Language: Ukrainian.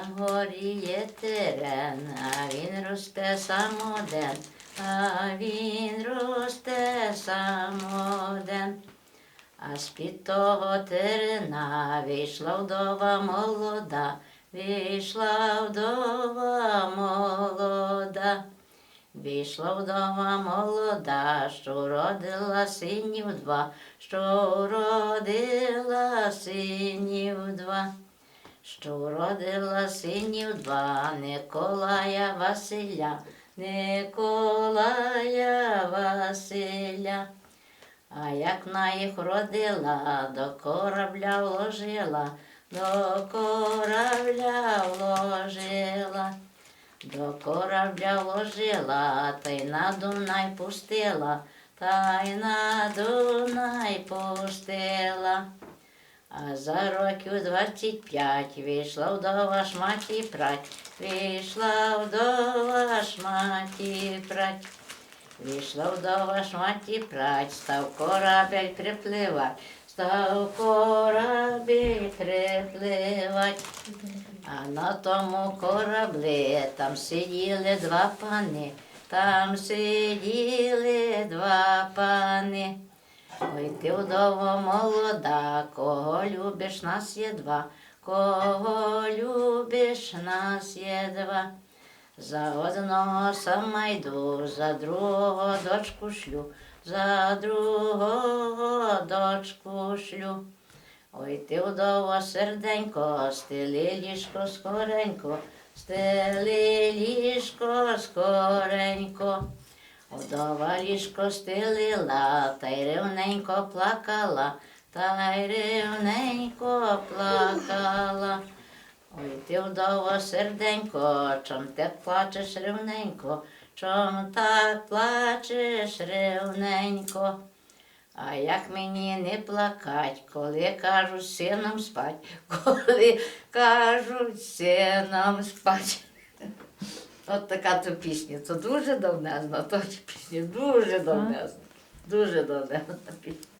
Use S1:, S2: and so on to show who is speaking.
S1: На горі терен, а він росте самоден, а він росте самоден. А з-під того терена вийшла вдова молода, вийшла вдова молода. Вийшла вдова молода, що родила синів два, що родила синів два, що родила синів два, Николая Василя, Николая Василя. А як на їх родила, до корабля вложила, до корабля вложила. До корабля вложила, та й на Дунай пустила, та й на Дунай пустила. А за років двадцять п'ять вийшла вдова шматі прать, вийшла вдова шматі прать. Вийшла вдова шматі прать, став корабель припливать, став корабель припливать. А на тому кораблі там сиділи два пани, там сиділи два пани. Ой, ти вдово молода, кого любиш, нас є два, кого любиш, нас є два. За одного сама йду, за другого дочку шлю, за другого дочку шлю. Ой, ти вдово серденько, стели ліжко скоренько, стели ліжко скоренько. Вдова ліжко стелила, та й рівненько плакала, та й рівненько плакала. Ой, ти вдово серденько, чом ти плачеш рівненько, чом так плачеш рівненько. А як мені не плакать, коли кажуть сином спать, коли кажуть сином спать. От така то пісня. Це дуже давнезна, то пісня дуже давнезна. Дуже давнезна пісня.